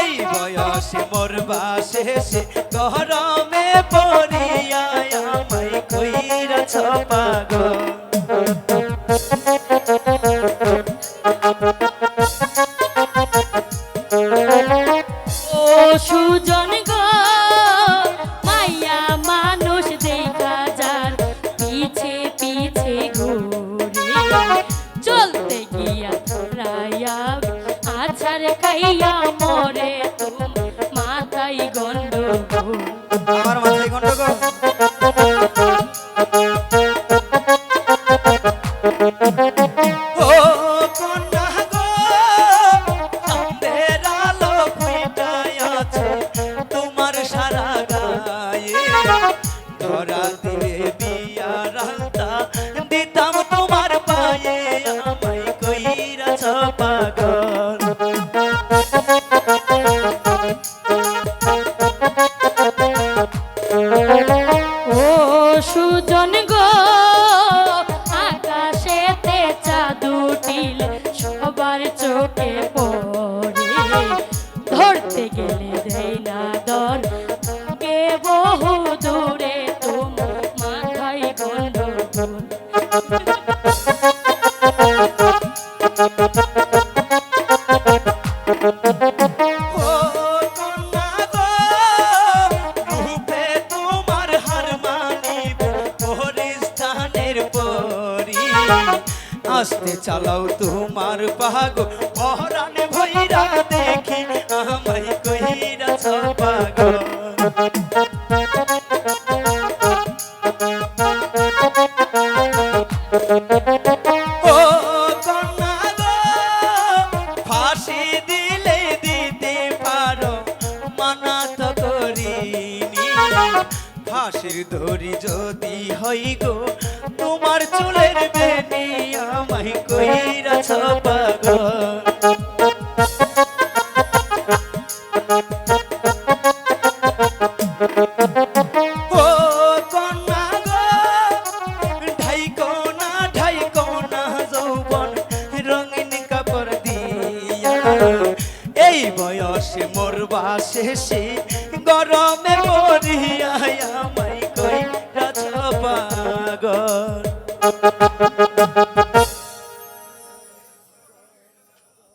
এই বয়সে মোর বাসেসে গরমে পড়িয়া আমায় কইরাছ পাগল। সুজন মাইয়া মানুষ যার পিছে পিছে ঘুরে চলতে আছার খাইয়া সুজন গো, আকাশেতে চাঁদ উঠিল সবার চোখে পড়ে। ধরতে গেলে দেয় না দর, কে বহু দূরে তুম মাথায় ও আসতে চালাও তোমার পাগ পহরান ভৈরা দেখি আমায় কহিরা পাগল ও কন্যা গো, ফাঁসি দিলে ফাঁসির ধরি যদি হই গো তোমার চুলের বেনি আমায় ছাপা পাগল বয়সে মরবা শেষে গরমে পড়িয়া আমায় কই রাজা পাগল